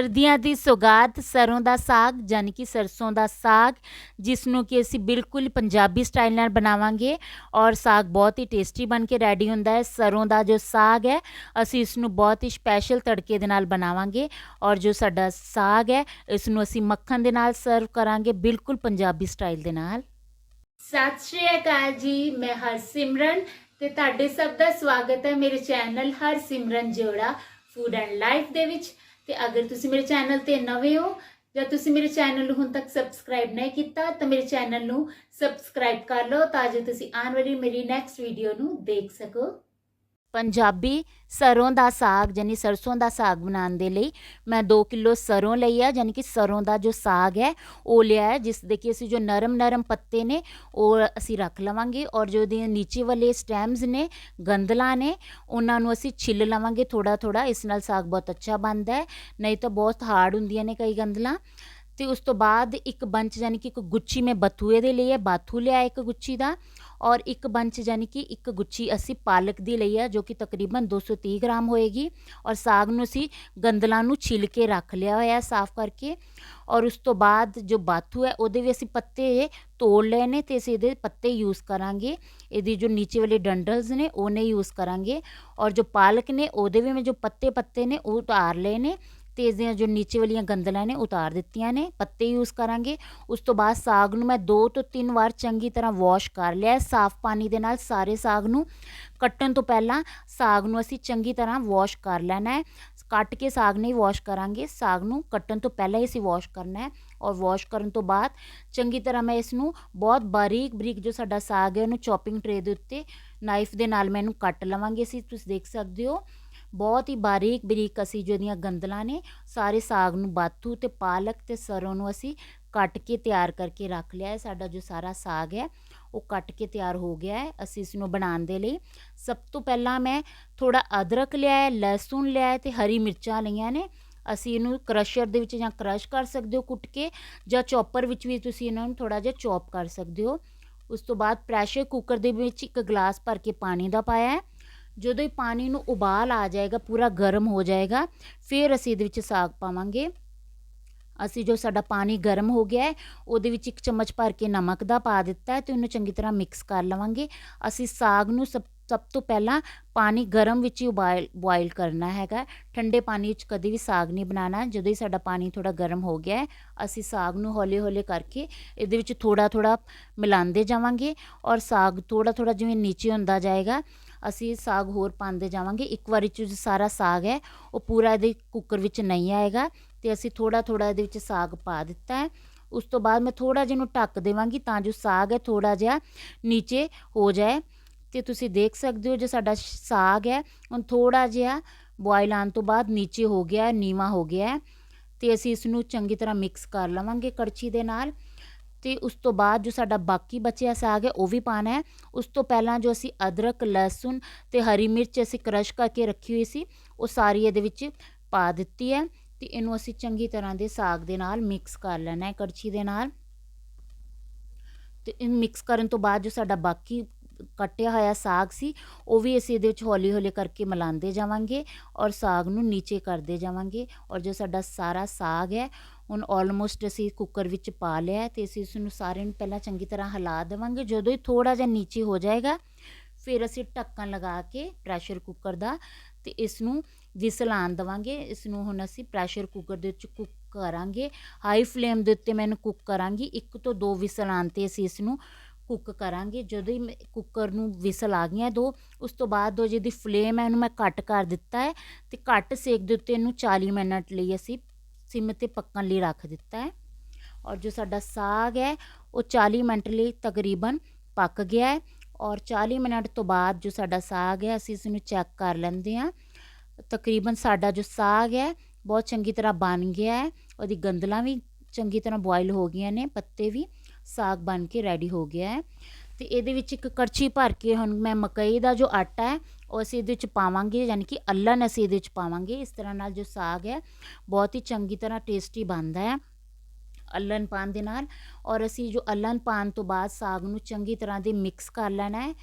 ਸਰਦੀਆਂ ਦੀ ਸੁਗਾਤ, ਸਰੋਂ ਦਾ ਸਾਗ ਯਾਨੀ ਕਿ ਸਰਸੋਂ ਦਾ ਸਾਗ ਜਿਸ ਨੂੰ ਕਿ ਅਸੀਂ ਬਿਲਕੁਲ ਪੰਜਾਬੀ ਸਟਾਈਲ ਨਾਲ ਬਣਾਵਾਂਗੇ ਔਰ ਸਾਗ ਬਹੁਤ ਹੀ ਟੇਸਟੀ ਬਣ ਕੇ ਰੈਡੀ ਹੁੰਦਾ ਹੈ। ਸਰੋਂ ਦਾ ਜੋ ਸਾਗ ਹੈ, ਅਸੀਂ ਇਸ ਨੂੰ ਬਹੁਤ ਹੀ ਸਪੈਸ਼ਲ ਤੜਕੇ ਦੇ ਨਾਲ ਬਣਾਵਾਂਗੇ ਔਰ ਜੋ ਸਾਡਾ ਸਾਗ ਹੈ ਇਸ ਨੂੰ ਅਸੀਂ ਮੱਖਣ ਦੇ ਨਾਲ ਸਰਵ ਕਰਾਂਗੇ ਬਿਲਕੁਲ ਪੰਜਾਬੀ ਸਟਾਈਲ ਦੇ ਨਾਲ। ਸਤਿ ਸ਼੍ਰੀ ਅਕਾਲ ਜੀ, ਮੈਂ ਹਰਸਿਮਰਨ ਤੇ ਤੁਹਾਡੇ ਸਭ ਦਾ ਸਵਾਗਤ ਹੈ ਮੇਰੇ ਚੈਨਲ ਹਰਸਿਮਰਨ ਜੋੜਾ ਫੂਡ ਐਂਡ ਲਾਈਫ ਦੇ ਵਿੱਚ। ਤੇ ਅਗਰ ਤੁਸੀਂ ਮੇਰੇ ਚੈਨਲ ਤੇ ਨਵੇਂ ਹੋ ਜਾਂ ਤੁਸੀਂ ਮੇਰੇ ਚੈਨਲ ਨੂੰ ਹੁਣ ਤੱਕ ਸਬਸਕ੍ਰਾਈਬ ਨਹੀਂ ਕੀਤਾ, ਤਾਂ ਮੇਰੇ ਚੈਨਲ ਨੂੰ ਸਬਸਕ੍ਰਾਈਬ ਕਰ ਲਓ ਤਾਂ ਜੋ ਤੁਸੀਂ ਆਉਣ ਵਾਲੀ ਮੇਰੀ ਨੈਕਸਟ ਵੀਡੀਓ ਨੂੰ ਦੇਖ ਸਕੋ। ਪੰਜਾਬੀ ਸਰੋਂ ਦਾ ਸਾਗ ਯਾਨੀ ਸਰਸੋਂ ਦਾ ਸਾਗ ਬਣਾਉਣ ਦੇ ਲਈ ਮੈਂ 2 ਕਿਲੋ ਸਰੋਂ ਲਈ ਆ ਯਾਨੀ ਕਿ ਸਰੋਂ ਦਾ ਜੋ ਸਾਗ ਹੈ, ਉਹ ਲਿਆ ਹੈ, ਜਿਸ ਦੇ ਕਿ ਅਸੀਂ ਜੋ ਨਰਮ ਨਰਮ ਪੱਤੇ ਨੇ, ਉਹ ਅਸੀਂ ਰੱਖ ਲਵਾਂਗੇ ਔਰ ਜੋ ਉਹਦੇ ਨੀਚੇ ਵਾਲੇ ਸਟੈਮਸ ਨੇ ਗੰਦਲਾਂ ਨੇ, ਉਹਨਾਂ ਨੂੰ ਅਸੀਂ ਛਿੱਲ ਲਵਾਂਗੇ ਥੋੜਾ ਥੋੜਾ ਇਸ ਨਾਲ ਸਾਗ ਬਹੁਤ ਅੱਛਾ ਬਣਦਾ ਹੈ, ਨਹੀਂ ਤਾਂ ਬਹੁਤ ਹਾਰਡ ਹੁੰਦੀਆਂ ਨੇ ਕਈ ਗੰਦਲਾਂ ਤੇ ਉਸ ਤੋਂ ਬਾਅਦ ਇੱਕ ਬੰਚ ਯਾਨੀ ਕਿ ਇੱਕ ਗੁੱਚੀ ਮੈਂ ਬਥੂਏ ਦੇ ਲਈ ਹੈ, ਬਾਥੂ ਲਿਆ ਇੱਕ ਗੁੱਚੀ ਦਾ ਔਰ ਇੱਕ ਬੰਚ ਯਾਨੀ ਕਿ ਇੱਕ ਗੁੱਛੀ ਅਸੀਂ ਪਾਲਕ ਦੀ ਲਈ ਹੈ ਜੋ ਕਿ ਤਕਰੀਬਨ 230 ਗ੍ਰਾਮ ਹੋਏਗੀ। ਔਰ ਸਾਗ ਨੂੰ ਅਸੀਂ ਗੰਦਲਾਂ ਨੂੰ ਛਿੱਲ ਕੇ ਰੱਖ ਲਿਆ ਹੋਇਆ ਹੈ ਸਾਫ਼ ਕਰਕੇ। ਔਰ ਉਸ ਤੋਂ ਬਾਅਦ ਜੋ ਬਾਥੂ ਹੈ, ਉਹਦੇ ਵੀ ਅਸੀਂ ਪੱਤੇ ਤੋੜ ਲਏ ਨੇ ਤੇ ਅਸੀਂ ਇਹਦੇ ਪੱਤੇ ਯੂਜ਼ ਕਰਾਂਗੇ। ਇਹਦੀ ਜੋ ਨੀਚੇ ਵਾਲੇ ਡੰਡਲਸ ਨੇ, ਉਹ ਨਹੀਂ ਯੂਜ਼ ਕਰਾਂਗੇ। ਔਰ ਜੋ ਪਾਲਕ ਨੇ, ਉਹਦੇ ਵੀ ਮੈਂ ਜੋ ਪੱਤੇ ਪੱਤੇ ਨੇ, ਉਹ ਉਤਾਰ ਲਏ ਨੇ। ਤੇ ਇਸ ਦੀਆਂ ਜੋ ਨੀਚੇ ਵਾਲੀਆਂ ਗੰਦਲਾਂ ਨੇ ਉਤਾਰ ਦਿੱਤੀਆਂ ਨੇ, ਪੱਤੇ ਯੂਜ਼ ਕਰਾਂਗੇ। ਉਸ ਤੋਂ ਬਾਅਦ ਸਾਗ ਨੂੰ ਮੈਂ ਦੋ ਤੋਂ ਤਿੰਨ ਵਾਰ ਚੰਗੀ ਤਰ੍ਹਾਂ ਵਾਸ਼ ਕਰ ਲਿਆ ਸਾਫ਼ ਪਾਣੀ ਦੇ ਨਾਲ ਸਾਰੇ ਸਾਗ ਨੂੰ ਕੱਟਣ ਤੋਂ ਪਹਿਲਾਂ ਸਾਗ ਨੂੰ ਅਸੀਂ ਚੰਗੀ ਤਰ੍ਹਾਂ ਵਾਸ਼ ਕਰ ਲੈਣਾ ਹੈ। ਕੱਟ ਕੇ ਸਾਗ ਨਹੀਂ ਵਾਸ਼ ਕਰਾਂਗੇ। ਸਾਗ ਨੂੰ ਕੱਟਣ ਤੋਂ ਪਹਿਲਾਂ ਹੀ ਅਸੀਂ ਵਾਸ਼ ਕਰਨਾ ਹੈ ਔਰ ਵਾਸ਼ ਕਰਨ ਤੋਂ ਬਾਅਦ ਚੰਗੀ ਤਰ੍ਹਾਂ ਮੈਂ ਇਸ ਨੂੰ ਬਹੁਤ ਬਾਰੀਕ ਬਰੀਕ ਜੋ ਸਾਡਾ ਸਾਗ ਹੈ, ਉਹਨੂੰ ਚੌਪਿੰਗ ਟਰੇ ਦੇ ਉੱਤੇ ਨਾਈਫ ਦੇ ਨਾਲ ਮੈਂ ਇਹਨੂੰ ਕੱਟ ਲਵਾਂਗੇ। ਅਸੀਂ ਤੁਸੀਂ ਦੇਖ ਸਕਦੇ ਹੋ ਬਹੁਤ ਹੀ ਬਾਰੀਕ ਬਰੀਕ ਅਸੀਂ ਜੋ ਇਹਦੀਆਂ ਗੰਦਲਾਂ ਨੇ, ਸਾਰੇ ਸਾਗ ਨੂੰ ਬਾਥੂ ਤੇ ਪਾਲਕ ਤੇ ਸਰੋਂ ਨੂੰ ਅਸੀਂ ਕੱਟ ਕੇ ਤਿਆਰ ਕਰਕੇ ਰੱਖ ਲਿਆ ਹੈ। ਸਾਡਾ ਜੋ ਸਾਰਾ ਸਾਗ ਹੈ, ਉਹ ਕੱਟ ਕੇ ਤਿਆਰ ਹੋ ਗਿਆ ਹੈ ਅਸੀਂ ਇਸ ਨੂੰ ਬਣਾਉਣ ਦੇ ਲਈ। ਸਭ ਤੋਂ ਪਹਿਲਾਂ ਮੈਂ ਥੋੜਾ ਅਦਰਕ ਲਿਆ ਹੈ ਲਸਣ ਲਿਆ ਹੈ ਤੇ ਹਰੀ ਮਿਰਚਾਂ ਲਈਆਂ ਨੇ। ਅਸੀਂ ਇਹਨੂੰ ਕ੍ਰਸ਼ਰ ਦੇ ਵਿੱਚ ਜਾਂ ਕ੍ਰਸ਼ ਕਰ ਸਕਦੇ ਹੋ ਕੁੱਟ ਕੇ ਜਾਂ ਚੌਪਰ ਵਿੱਚ ਵੀ ਤੁਸੀਂ ਇਹਨਾਂ ਨੂੰ ਥੋੜਾ ਜਿਹਾ ਚੌਪ ਕਰ ਸਕਦੇ ਹੋ। ਉਸ ਤੋਂ ਬਾਅਦ ਪ੍ਰੈਸ਼ਰ ਕੁੱਕਰ ਦੇ ਵਿੱਚ ਇੱਕ ਗਲਾਸ ਭਰ ਕੇ ਪਾਣੀ ਦਾ ਪਾਇਆ ਹੈ। ਜਦੋਂ ਹੀ ਪਾਣੀ ਨੂੰ ਉਬਾਲ ਆ ਜਾਏਗਾ, ਪੂਰਾ ਗਰਮ ਹੋ ਜਾਏਗਾ, ਫਿਰ ਅਸੀਂ ਇਹਦੇ ਵਿੱਚ ਸਾਗ ਪਾਵਾਂਗੇ। ਅਸੀਂ ਜੋ ਸਾਡਾ ਪਾਣੀ ਗਰਮ ਹੋ ਗਿਆ ਹੈ, ਉਹਦੇ ਵਿੱਚ ਇੱਕ ਚਮਚ ਭਰ ਕੇ ਨਮਕ ਦਾ ਪਾ ਦਿੱਤਾ ਹੈ ਤੇ ਉਹਨੂੰ ਚੰਗੀ ਤਰ੍ਹਾਂ ਮਿਕਸ ਕਰ ਲਵਾਂਗੇ। ਅਸੀਂ ਸਾਗ ਨੂੰ ਸਭ ਸਭ ਤੋਂ ਪਹਿਲਾਂ ਪਾਣੀ ਗਰਮ ਵਿੱਚ ਹੀ ਉਬਾਇਲ, ਬੋਇਲ ਕਰਨਾ ਹੈਗਾ ਠੰਡੇ ਪਾਣੀ ਵਿੱਚ ਕਦੇ ਵੀ ਸਾਗ ਨਹੀਂ ਬਣਾਉਣਾ। ਜਦੋਂ ਹੀ ਸਾਡਾ ਪਾਣੀ ਥੋੜਾ ਗਰਮ ਹੋ ਗਿਆ ਹੈ, ਅਸੀਂ ਸਾਗ ਨੂੰ ਹੌਲੀ ਹੌਲੀ ਕਰਕੇ ਇਹਦੇ ਵਿੱਚ ਥੋੜਾ ਥੋੜਾ ਮਿਲਾਉਂਦੇ ਜਾਵਾਂਗੇ ਔਰ ਸਾਗ ਥੋੜਾ ਥੋੜਾ ਜਿਵੇਂ ਨੀਚੇ ਹੁੰਦਾ ਜਾਏਗਾ ਅਸੀਂ ਸਾਗ ਹੋਰ ਪਾਉਂਦੇ ਜਾਵਾਂਗੇ। ਇੱਕ ਵਾਰੀ ਚ ਸਾਰਾ ਸਾਗ ਹੈ, ਉਹ ਪੂਰਾ ਇਹਦੇ ਕੁੱਕਰ ਵਿੱਚ ਨਹੀਂ ਆਏਗਾ ਅਤੇ ਅਸੀਂ ਥੋੜ੍ਹਾ ਥੋੜ੍ਹਾ ਇਹਦੇ ਵਿੱਚ ਸਾਗ ਪਾ ਦਿੱਤਾ ਹੈ। ਉਸ ਤੋਂ ਬਾਅਦ ਮੈਂ ਥੋੜ੍ਹਾ ਜਿਹਾ ਨੂੰ ਢੱਕ ਦੇਵਾਂਗੀ ਤਾਂ ਜੋ ਸਾਗ ਹੈ ਥੋੜ੍ਹਾ ਜਿਹਾ ਨੀਚੇ ਹੋ ਜਾਏ। ਅਤੇ ਤੁਸੀਂ ਦੇਖ ਸਕਦੇ ਹੋ ਜੋ ਸਾਡਾ ਸਾਗ ਹੈ, ਹੁਣ ਥੋੜ੍ਹਾ ਜਿਹਾ ਬੋਇਲ ਆਉਣ ਤੋਂ ਬਾਅਦ ਨੀਚੇ ਹੋ ਗਿਆ ਨੀਵਾ ਹੋ ਗਿਆ ਅਤੇ ਅਸੀਂ ਇਸ ਨੂੰ ਚੰਗੀ ਤਰ੍ਹਾਂ ਮਿਕਸ ਕਰ ਲਵਾਂਗੇ ਕੜਛੀ ਦੇ ਨਾਲ। ਅਤੇ ਉਸ ਤੋਂ ਬਾਅਦ ਜੋ ਸਾਡਾ ਬਾਕੀ ਬਚਿਆ ਸਾਗ ਹੈ, ਉਹ ਵੀ ਪਾਉਣਾ ਹੈ। ਉਸ ਤੋਂ ਪਹਿਲਾਂ ਜੋ ਅਸੀਂ ਅਦਰਕ ਲਸਣ ਅਤੇ ਹਰੀ ਮਿਰਚ ਅਸੀਂ ਕਰਸ਼ ਕਰਕੇ ਰੱਖੀ ਹੋਈ ਸੀ, ਉਹ ਸਾਰੀ ਇਹਦੇ ਵਿੱਚ ਪਾ ਦਿੱਤੀ ਹੈ ਅਤੇ ਇਹਨੂੰ ਅਸੀਂ ਚੰਗੀ ਤਰ੍ਹਾਂ ਦੇ ਸਾਗ ਦੇ ਨਾਲ ਮਿਕਸ ਕਰ ਲੈਣਾ ਹੈ, ਕੜਛੀ ਦੇ ਨਾਲ। ਤੇ ਇਹ ਮਿਕਸ ਕਰਨ ਤੋਂ ਬਾਅਦ ਜੋ ਸਾਡਾ ਬਾਕੀ ਕੱਟਿਆ ਹੋਇਆ ਸਾਗ ਸੀ, ਉਹ ਵੀ ਅਸੀਂ ਇਹਦੇ ਵਿੱਚ ਹੌਲੀ ਹੌਲੀ ਕਰਕੇ ਮਿਲਾਉਂਦੇ ਜਾਵਾਂਗੇ ਔਰ ਸਾਗ ਨੂੰ ਨੀਚੇ ਕਰਦੇ ਜਾਵਾਂਗੇ ਔਰ ਜੋ ਸਾਡਾ ਸਾਰਾ ਸਾਗ ਹੈ ਹੁਣ ਆਲਮੋਸਟ ਅਸੀਂ ਕੁੱਕਰ ਵਿੱਚ ਪਾ ਲਿਆ ਤੇ ਅਸੀਂ ਇਸ ਨੂੰ ਸਾਰੇ ਨੂੰ ਪਹਿਲਾਂ ਚੰਗੀ ਤਰ੍ਹਾਂ ਹਿਲਾ ਦੇਵਾਂਗੇ। ਜਦੋਂ ਹੀ ਥੋੜਾ ਜਿਹਾ ਨੀਚੇ ਹੋ ਜਾਏਗਾ, ਫਿਰ ਅਸੀਂ ਢੱਕਣ ਲਗਾ ਕੇ ਪ੍ਰੈਸ਼ਰ ਕੁੱਕਰ ਦਾ ਤੇ ਇਸ ਨੂੰ ਵਿਸਲ ਆਉਣ ਦੇਵਾਂਗੇ। ਇਸ ਨੂੰ ਹੁਣ ਅਸੀਂ ਪ੍ਰੈਸ਼ਰ ਕੁੱਕਰ ਦੇ ਵਿੱਚ ਕੁੱਕ ਕਰਾਂਗੇ। ਹਾਈ ਫਲੇਮ ਦੇ ਉੱਤੇ ਮੈਂ ਇਹਨੂੰ ਕੁੱਕ ਕਰਾਂਗੀ। ਇੱਕ ਤੋਂ ਦੋ ਵਿਸਲ ਆਉਣ 'ਤੇ ਅਸੀਂ ਇਸ ਨੂੰ ਕੁੱਕ ਕਰਾਂਗੇ। ਜਦੋਂ ਹੀ ਕੁੱਕਰ ਨੂੰ ਵਿਸਲ ਆ ਗਈਆਂ ਦੋ, ਉਸ ਤੋਂ ਬਾਅਦ ਉਹ ਜਿਹਦੀ ਫਲੇਮ ਹੈ, ਉਹਨੂੰ ਮੈਂ ਕੱਟ ਕਰ ਦਿੱਤਾ ਹੈ ਤੇ ਘੱਟ ਸੇਕ ਦੇ ਉੱਤੇ ਇਹਨੂੰ 40 ਮਿੰਟ ਲਈ ਅਸੀਂ ਸਿਮ ਤੇ ਪੱਕਣ ਲਈ ਰੱਖ ਦਿੱਤਾ ਹੈ। ਔਰ ਜੋ ਸਾਡਾ ਸਾਗ ਹੈ, ਉਹ 40 ਮਿੰਟ ਲਈ ਤਕਰੀਬਨ ਪੱਕ ਗਿਆ ਹੈ। ਔਰ 40 ਮਿੰਟ ਤੋਂ ਬਾਅਦ ਜੋ ਸਾਡਾ ਸਾਗ ਹੈ, ਅਸੀਂ ਇਸ ਨੂੰ ਚੈੱਕ ਕਰ ਲੈਂਦੇ ਹਾਂ। ਤਕਰੀਬਨ ਸਾਡਾ ਜੋ ਸਾਗ ਹੈ, ਬਹੁਤ ਚੰਗੀ ਤਰ੍ਹਾਂ ਬਣ ਗਿਆ ਹੈ। ਉਹਦੀ ਗੰਦਲਾਂ ਵੀ ਚੰਗੀ ਤਰ੍ਹਾਂ ਬੋਇਲ ਹੋ ਗਈਆਂ ਨੇ, ਪੱਤੇ ਵੀ ਸਾਗ ਬਣ ਕੇ ਰੈਡੀ ਹੋ ਗਿਆ ਹੈ। ਤੇ ਇਹਦੇ ਵਿੱਚ ਇੱਕ ਕੜਛੀ ਭਰ ਕੇ ਹੁਣ ਮੈਂ ਮਕਈ ਦਾ ਜੋ ਆਟਾ ਹੈ, ਉਹ ਅਸੀਂ ਇਹਦੇ ਵਿੱਚ ਪਾਵਾਂਗੇ, ਯਾਨੀ ਕਿ ਅੱਲਨ ਅਸੀਂ ਇਹਦੇ ਵਿੱਚ ਪਾਵਾਂਗੇ। ਇਸ ਤਰ੍ਹਾਂ ਨਾਲ ਜੋ ਸਾਗ ਹੈ, ਬਹੁਤ ਹੀ ਚੰਗੀ ਤਰ੍ਹਾਂ ਟੇਸਟੀ ਬਣਦਾ ਹੈ ਅੱਲਨ ਪਾਣ ਦੇ ਨਾਲ। ਔਰ ਅਸੀਂ ਜੋ ਅੱਲਨ ਪਾਣ ਤੋਂ ਬਾਅਦ ਸਾਗ ਨੂੰ ਚੰਗੀ ਤਰ੍ਹਾਂ ਦੇ ਮਿਕਸ ਕਰ ਲੈਣਾ ਹੈ,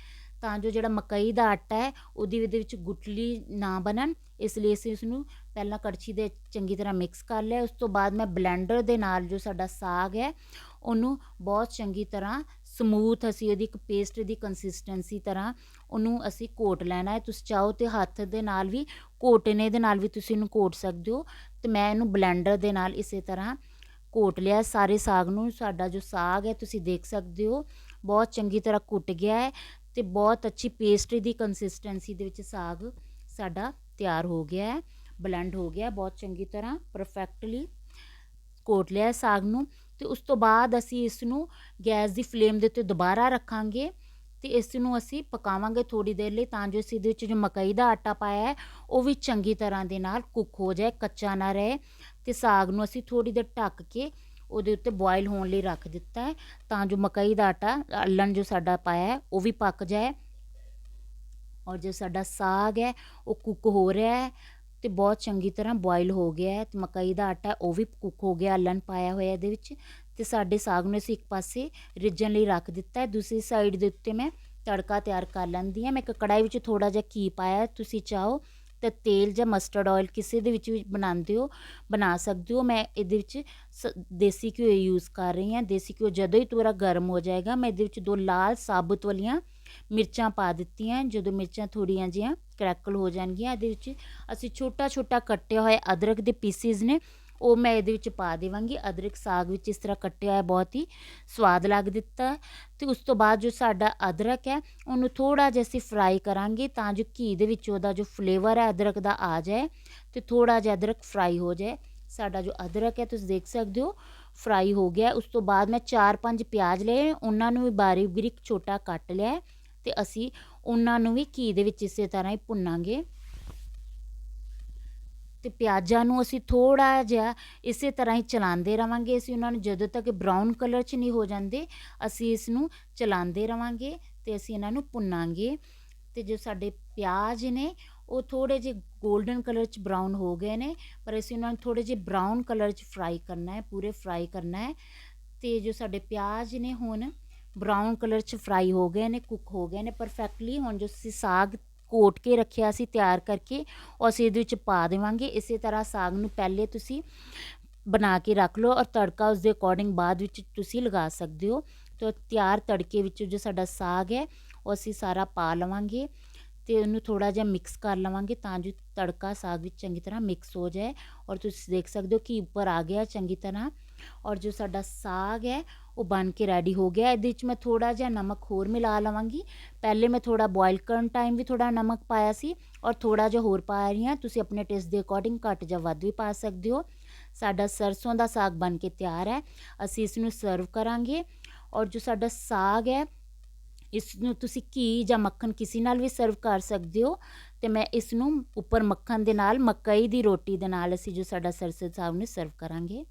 ਤਾਂ ਜੋ ਜਿਹੜਾ ਮਕਈ ਦਾ ਆਟਾ ਹੈ, ਉਹਦੀ ਇਹਦੇ ਵਿੱਚ ਗੁਟਲੀ ਨਾ ਬਣਨ। ਇਸ ਲਈ ਅਸੀਂ ਇਸ ਨੂੰ ਪਹਿਲਾਂ ਕੜਛੀ ਦੇ ਚੰਗੀ ਤਰ੍ਹਾਂ ਮਿਕਸ ਕਰ ਲਿਆ। ਉਸ ਤੋਂ ਬਾਅਦ ਮੈਂ ਬਲੈਂਡਰ ਦੇ ਨਾਲ ਜੋ ਸਾਡਾ ਸਾਗ ਹੈ, ਉਹਨੂੰ ਬਹੁਤ ਚੰਗੀ ਤਰ੍ਹਾਂ ਸਮੂਥ ਅਸੀਂ ਉਹਦੀ ਇੱਕ ਪੇਸਟ ਦੀ ਕੰਸਿਸਟੈਂਸੀ ਤਰ੍ਹਾਂ ਉਹਨੂੰ ਅਸੀਂ ਕੋਟ ਲੈਣਾ ਹੈ। ਤੁਸੀਂ ਚਾਹੋ ਤੇ ਹੱਥ ਦੇ ਨਾਲ ਵੀ ਕੋਟਨੇ ਦੇ ਨਾਲ ਵੀ ਤੁਸੀਂ ਇਹਨੂੰ ਕੋਟ ਸਕਦੇ ਹੋ ਤੇ ਮੈਂ ਇਹਨੂੰ ਬਲੈਂਡਰ ਦੇ ਨਾਲ ਇਸੇ ਤਰ੍ਹਾਂ ਕੋਟ ਲਿਆ। ਸਾਰੇ ਸਾਗ ਨੂੰ ਸਾਡਾ ਜੋ ਸਾਗ ਹੈ ਤੁਸੀਂ ਦੇਖ ਸਕਦੇ ਹੋ, ਬਹੁਤ ਚੰਗੀ ਤਰ੍ਹਾਂ ਕੁੱਟ ਗਿਆ ਹੈ ਤੇ ਬਹੁਤ ਅੱਛੀ ਪੇਸਟ ਦੀ ਕੰਸਿਸਟੈਂਸੀ ਦੇ ਵਿੱਚ ਸਾਗ ਸਾਡਾ ਤਿਆਰ ਹੋ ਗਿਆ ਹੈ ਬਲੈਂਡ ਹੋ ਗਿਆ ਬਹੁਤ ਚੰਗੀ ਤਰ੍ਹਾਂ ਪਰਫੈਕਟਲੀ ਕੋਟ ਲਿਆ ਸਾਗ ਨੂੰ। ਤੇ ਉਸ ਤੋਂ ਬਾਅਦ ਅਸੀਂ ਇਸ ਨੂੰ ਗੈਸ ਦੀ ਫਲੇਮ ਦੇ ਉੱਤੇ ਦੁਬਾਰਾ ਰੱਖਾਂਗੇ ਤੇ ਇਸ ਨੂੰ ਅਸੀਂ ਪਕਾਵਾਂਗੇ ਥੋੜੀ ਦੇਰ ਲਈ ਤਾਂ ਜੋ ਇਸ ਦੇ ਵਿੱਚ ਜੋ ਮਕਈ ਦਾ ਆਟਾ ਪਾਇਆ ਹੈ, ਉਹ ਵੀ ਚੰਗੀ ਤਰ੍ਹਾਂ ਦੇ ਨਾਲ ਕੁੱਕ ਹੋ ਜਾਏ, ਕੱਚਾ ਨਾ ਰਹੇ ਤੇ ਸਾਗ ਨੂੰ ਅਸੀਂ ਥੋੜੀ ਦੇਰ ਢੱਕ ਕੇ ਉਹਦੇ ਉੱਤੇ ਬੋਇਲ ਹੋਣ ਲਈ ਰੱਖ ਦਿੱਤਾ ਹੈ ਤਾਂ ਜੋ ਮਕਈ ਦਾ ਆਟਾ ਅੱਲਣ ਜੋ ਸਾਡਾ ਪਾਇਆ ਹੈ, ਉਹ ਵੀ ਪੱਕ ਜਾਏ ਔਰ ਜੋ ਸਾਡਾ ਸਾਗ ਹੈ, ਉਹ ਕੁੱਕ ਹੋ ਰਿਹਾ ਹੈ ਅਤੇ ਬਹੁਤ ਚੰਗੀ ਤਰ੍ਹਾਂ ਬੋਇਲ ਹੋ ਗਿਆ ਹੈ ਅਤੇ ਮਕਈ ਦਾ ਆਟਾ ਉਹ ਵੀ ਕੁੱਕ ਹੋ ਗਿਆ ਅੱਲਣ ਪਾਇਆ ਹੋਇਆ ਇਹਦੇ ਵਿੱਚ ਅਤੇ ਸਾਡੇ ਸਾਗ ਨੂੰ ਅਸੀਂ ਇੱਕ ਪਾਸੇ ਰਿੱਝਣ ਲਈ ਰੱਖ ਦਿੱਤਾ ਹੈ। ਦੂਸਰੀ ਸਾਈਡ ਦੇ ਉੱਤੇ ਮੈਂ ਤੜਕਾ ਤਿਆਰ ਕਰ ਲੈਂਦੀ ਹਾਂ। ਮੈਂ ਇੱਕ ਕੜਾਈ ਵਿੱਚ ਥੋੜ੍ਹਾ ਜਿਹਾ ਘੀ ਪਾਇਆ, ਤੁਸੀਂ ਚਾਹੋ ਤਾਂ ਤੇਲ ਜਾਂ ਮਸਟਰਡ ਆਇਲ ਕਿਸੇ ਦੇ ਵਿੱਚ ਵੀ ਬਣਾਉਂਦੇ ਹੋ, ਬਣਾ ਸਕਦੇ ਹੋ। ਮੈਂ ਇਹਦੇ ਵਿੱਚ ਦੇਸੀ ਘਿਓ ਯੂਜ਼ ਕਰ ਰਹੀ ਹਾਂ। ਦੇਸੀ ਘਿਓ ਜਦੋਂ ਹੀ ਥੋੜਾ ਗਰਮ ਹੋ ਜਾਏਗਾ, ਮੈਂ ਇਹਦੇ ਵਿੱਚ ਦੋ ਲਾਲ ਸਾਬਤ ਵਾਲੀਆਂ ਮਿਰਚਾਂ ਪਾ ਦਿੱਤੀਆਂ, ਜਦੋਂ ਮਿਰਚਾਂ ਥੋੜ੍ਹੀਆਂ ਜਿਹੀਆਂ ਕਰੈਕਲ ਹੋ ਜਾਣਗੀਆਂ, ਇਹਦੇ ਵਿੱਚ ਅਸੀਂ ਛੋਟਾ ਛੋਟਾ ਕੱਟਿਆ ਹੋਇਆ ਅਦਰਕ ਦੇ ਪੀਸਿਸ ਨੇ, ਉਹ ਮੈਂ ਇਹਦੇ ਵਿੱਚ ਪਾ ਦੇਵਾਂਗੀ। ਅਦਰਕ ਸਾਗ ਵਿੱਚ ਇਸ ਤਰ੍ਹਾਂ ਕੱਟਿਆ ਹੈ ਬਹੁਤ ਹੀ ਸਵਾਦ ਲੱਗ ਦਿੱਤਾ। ਤੇ ਉਸ ਤੋਂ ਬਾਅਦ ਜੋ ਸਾਡਾ ਅਦਰਕ ਹੈ, ਉਹਨੂੰ ਥੋੜਾ ਜਿਹਾ ਅਸੀਂ ਫਰਾਈ ਕਰਾਂਗੇ ਤਾਂ ਜੋ ਘੀ ਦੇ ਵਿੱਚ ਉਹਦਾ ਜੋ ਫਲੇਵਰ ਹੈ, ਅਦਰਕ ਦਾ ਆ ਜਾਏ ਤੇ ਥੋੜਾ ਜਿਹਾ ਅਦਰਕ ਫਰਾਈ ਹੋ ਜਾਏ। ਸਾਡਾ ਜੋ ਅਦਰਕ ਹੈ, ਤੁਸੀਂ ਦੇਖ ਸਕਦੇ ਹੋ ਫਰਾਈ ਹੋ ਗਿਆ। ਉਸ ਤੋਂ ਬਾਅਦ ਮੈਂ 4-5 ਪਿਆਜ਼ ਲਏ, ਉਹਨਾਂ ਨੂੰ ਵੀ ਬਾਰੀਕ ਬਰੀਕ ਛੋਟਾ ਕੱਟ ਲਿਆ। ਤੇ ਅਸੀਂ ਉਹਨਾਂ ਨੂੰ ਵੀ ਘੀ ਦੇ ਵਿੱਚ ਇਸੇ ਤਰ੍ਹਾਂ ਹੀ ਭੁੰਨਾਂਗੇ। ਤੇ ਪਿਆਜ਼ਾਂ ਨੂੰ ਅਸੀਂ ਥੋੜਾ ਜਿਹਾ ਇਸੇ ਤਰ੍ਹਾਂ ਹੀ ਚਲਾਉਂਦੇ ਰਵਾਂਗੇ। ਅਸੀਂ ਉਹਨਾਂ ਨੂੰ ਜਦੋਂ ਤੱਕ ਬ੍ਰਾਊਨ ਕਲਰ 'ਚ ਨਹੀਂ ਹੋ ਜਾਂਦੇ, ਅਸੀਂ ਇਸ ਨੂੰ ਚਲਾਉਂਦੇ ਰਵਾਂਗੇ ਤੇ ਅਸੀਂ ਇਹਨਾਂ ਨੂੰ ਭੁੰਨਾਂਗੇ। ਤੇ ਜੋ ਸਾਡੇ ਪਿਆਜ਼ ਨੇ, ਉਹ ਥੋੜੇ ਜਿਹੇ 골ਡਨ ਕਲਰ 'ਚ ਬ੍ਰਾਊਨ ਹੋ ਗਏ ਨੇ, ਪਰ ਅਸੀਂ ਉਹਨਾਂ ਨੂੰ ਥੋੜੇ ਜਿਹੇ ਬ੍ਰਾਊਨ ਕਲਰ 'ਚ ਫਰਾਈ ਕਰਨਾ ਹੈ, ਪੂਰੇ ਫਰਾਈ ਕਰਨਾ ਹੈ। ਤੇ ਜੋ ਸਾਡੇ ਪਿਆਜ਼ ਨੇ ਹੁਣ ਬਰਾਊਨ ਕਲਰ 'ਚ ਫਰਾਈ ਹੋ ਗਏ ਨੇ ਕੁੱਕ ਹੋ ਗਏ ਨੇ ਪਰਫੈਕਟਲੀ ਹੁਣ ਜੋ ਅਸੀਂ ਸਾਗ ਕੋਟ ਕੇ ਰੱਖਿਆ ਸੀ, ਤਿਆਰ ਕਰਕੇ, ਉਹ ਅਸੀਂ ਇਹਦੇ ਵਿੱਚ ਪਾ ਦੇਵਾਂਗੇ। ਇਸੇ ਤਰ੍ਹਾਂ ਸਾਗ ਨੂੰ ਪਹਿਲੇ ਤੁਸੀਂ ਬਣਾ ਕੇ ਰੱਖ ਲਓ ਔਰ ਤੜਕਾ ਉਸ ਦੇ ਅਕੋਰਡਿੰਗ ਬਾਅਦ ਵਿੱਚ ਤੁਸੀਂ ਲਗਾ ਸਕਦੇ ਹੋ। ਤੇ ਤਿਆਰ ਤੜਕੇ ਵਿੱਚ ਜੋ ਸਾਡਾ ਸਾਗ ਹੈ, ਉਹ ਅਸੀਂ ਸਾਰਾ ਪਾ ਲਵਾਂਗੇ ਤੇ ਉਹਨੂੰ ਥੋੜਾ ਜਿਹਾ ਮਿਕਸ ਕਰ ਲਵਾਂਗੇ ਤਾਂ ਜੋ ਤੜਕਾ ਸਾਗ ਵਿੱਚ ਚੰਗੀ ਤਰ੍ਹਾਂ ਮਿਕਸ ਹੋ ਜਾਏ। ਔਰ ਤੁਸੀਂ ਦੇਖ ਸਕਦੇ ਹੋ ਕਿ ਉੱਪਰ ਆ ਗਿਆ ਚੰਗੀ ਤਰ੍ਹਾਂ। ਔਰ ਜੋ ਸਾਡਾ ਸਾਗ ਹੈ, ਉਹ ਬਣ ਕੇ ਰੈਡੀ ਹੋ ਗਿਆ। ਇਹਦੇ ਵਿੱਚ ਮੈਂ ਥੋੜਾ ਜਿਹਾ ਨਮਕ ਹੋਰ ਮਿਲਾ ਲਵਾਂਗੀ। ਪਹਿਲੇ ਮੈਂ ਥੋੜਾ ਬੋਇਲ ਕਰਨ ਟਾਈਮ ਵੀ ਥੋੜਾ ਨਮਕ ਪਾਇਆ ਸੀ ਔਰ ਥੋੜਾ ਜਿਹਾ ਹੋਰ ਪਾ ਰਹੀ ਹਾਂ। ਤੁਸੀਂ ਆਪਣੇ ਟੇਸਟ ਦੇ ਅਕੋਰਡਿੰਗ ਘੱਟ ਜਾਂ ਵੱਧ ਵੀ ਪਾ ਸਕਦੇ ਹੋ। ਸਾਡਾ ਸਰਸੋਂ ਦਾ ਸਾਗ ਬਣ ਕੇ ਤਿਆਰ ਹੈ। ਅਸੀਂ ਇਸ ਨੂੰ ਸਰਵ ਕਰਾਂਗੇ ਔਰ ਜੋ ਸਾਡਾ ਸਾਗ ਹੈ, ਇਸ ਨੂੰ ਤੁਸੀਂ ਘੀ ਜਾਂ ਮੱਖਣ ਕਿਸੇ ਨਾਲ ਵੀ ਸਰਵ ਕਰ ਸਕਦੇ ਹੋ ਤੇ ਮੈਂ ਇਸ ਨੂੰ ਉੱਪਰ ਮੱਖਣ ਦੇ ਨਾਲ, ਮਕਈ ਦੀ ਰੋਟੀ ਦੇ ਨਾਲ ਅਸੀਂ ਜੋ ਸਾਡਾ ਸਰਸੋਂ ਸਾਗ ਨੂੰ ਸਰਵ ਕਰਾਂਗੇ।